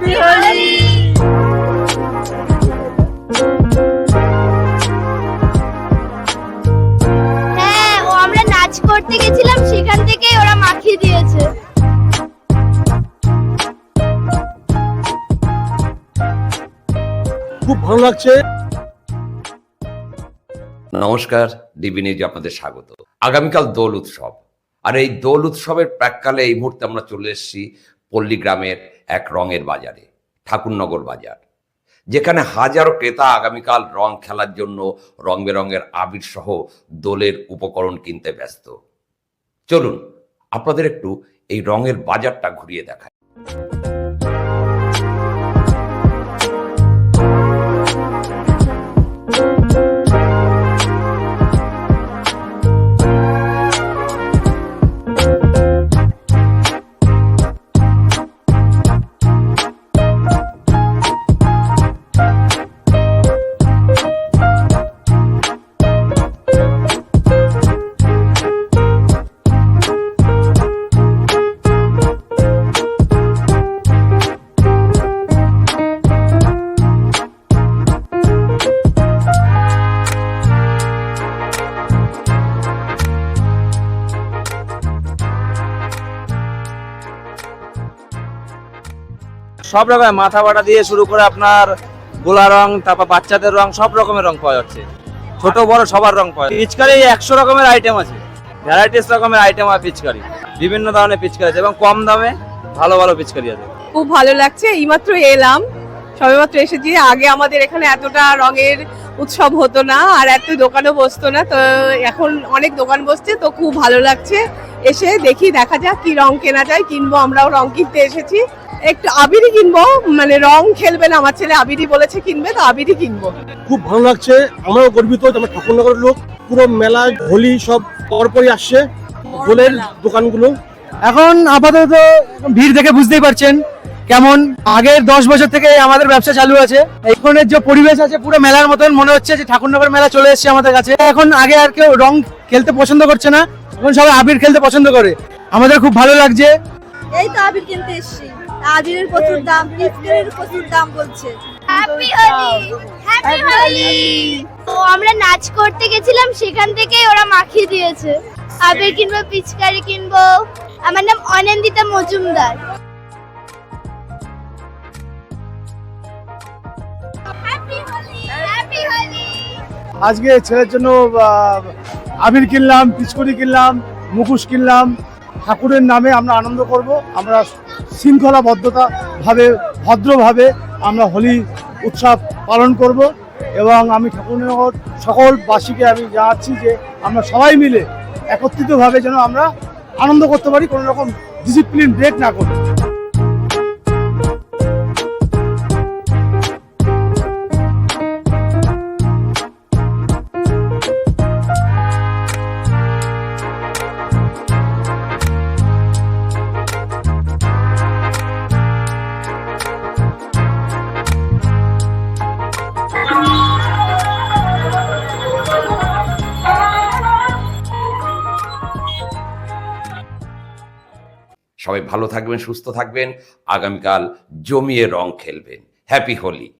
Happy Holi হ্যাঁ ও আমরা নাচ করতে গেছিলাম সেখান থেকেই ওরা মাখিয়ে দিয়েছে। খুব ভালো লাগছে। নমস্কার ডিবি নিউজে আপনাদের স্বাগত। আগামীকাল দোল উৎসব। আর এই দোল উৎসবের প্রাককালে এই মুহূর্তে আমরা চলে এসেছি পল্লী গ্রামের এক রঙের বাজারে, ঠাকুরনগর বাজার, যেখানে হাজারো ক্রেতা আগামীকাল রং খেলার জন্য রং বেরঙের আবির সহ দোলের উপকরণ কিনতে ব্যস্ত। চলুন, আপনাদের একটু এই রঙের বাজারটা ঘুরিয়ে দেখায় সব রকমের মাথা বাটা দিয়ে শুরু করে আপনার গোলা রং, তারপর বাচ্চাদের রং, সব রকমের রং পাওয়া যাচ্ছে। ছোট, বড় সবার রং পাওয়া পিচকারি একশো রকমের আইটেম আছে। ভ্যারাইটিস রকমের আইটেম আছে পিচকারি। বিভিন্ন ধরনের পিচকারি আছে এবং কম দামে ভালো ভালো পিচকারি আছে। খুব ভালো লাগছে। এইমাত্র এলাম। সবেমাত্র এসেছি। আগে আমাদের এখানে এতটা রঙের উৎসব হতো না, আর এত দোকানও বসতো না। তো এখন অনেক দোকান বসছে, তো খুব ভালো লাগছে। এসে দেখি, দেখা যাক কি রং কেনা যায়। কিনবো, আমরাও রং কিনতে এসেছি। একটু আবিরই কিনবো মানে রং খেলবে না আমার ছেলে আবিরই বলেছে কিনবে তো আবিরই কিনবো। খুব ভালো লাগছে আমরাও গর্বিত আমরা ঠাকুরনগরের লোক পুরো মেলা হোলি সব পরপরই আসছে হোলের দোকানগুলো। এখন আপাতত ভিড় দেখে বুঝতেই পারছেন কেমন আগের দশ বছর থেকে আমাদের ব্যবসা চালু আছে। এখনের যে পরিবেশ আছে পুরো মেলার মতন মনে হচ্ছে যে ঠাকুরনগর মেলা চলে এসেছে আমাদের কাছে। এখন আগে আর কেউ রং খেলতে পছন্দ করছে না এখন সবাই আবির খেলতে পছন্দ করে। আমাদের খুব ভালো লাগছে। এই তো আবির কিনতে এসছি। আবিরের প্রচুর দাম পিচকারির প্রচুর দাম বলছে। হ্যাপি হোলি হ্যাপি হোলি ও আমরা নাচ করতে গেছিলাম সেখান থেকেই ওরা মাখিয়ে দিয়েছে। আবির কিনবো পিচকারি কিনবো। আমার নাম অনন্দিতা মজুমদার। আজকে ছেলের জন্য আহ, আবির কিনলাম পিচকরি কিনলাম মুখোশ কিনলাম। ঠাকুরের নামে আমরা আনন্দ করব। আমরা শৃঙ্খলাবদ্ধতা ভাবে, ভদ্রভাবে আমরা হোলি উৎসব পালন করব এবং আমি ঠাকুরনগর সকল বাসীকে আমি জানাচ্ছি যে আমরা সবাই মিলে একত্রিতভাবে যেন আমরা আনন্দ করতে পারি, কোনো রকম ডিসিপ্লিন ব্রেক না করি। সবাই ভালো থাকবেন সুস্থ থাকবেন আগামীকাল জমিয়ে রং খেলবেন। হ্যাপি হোলি!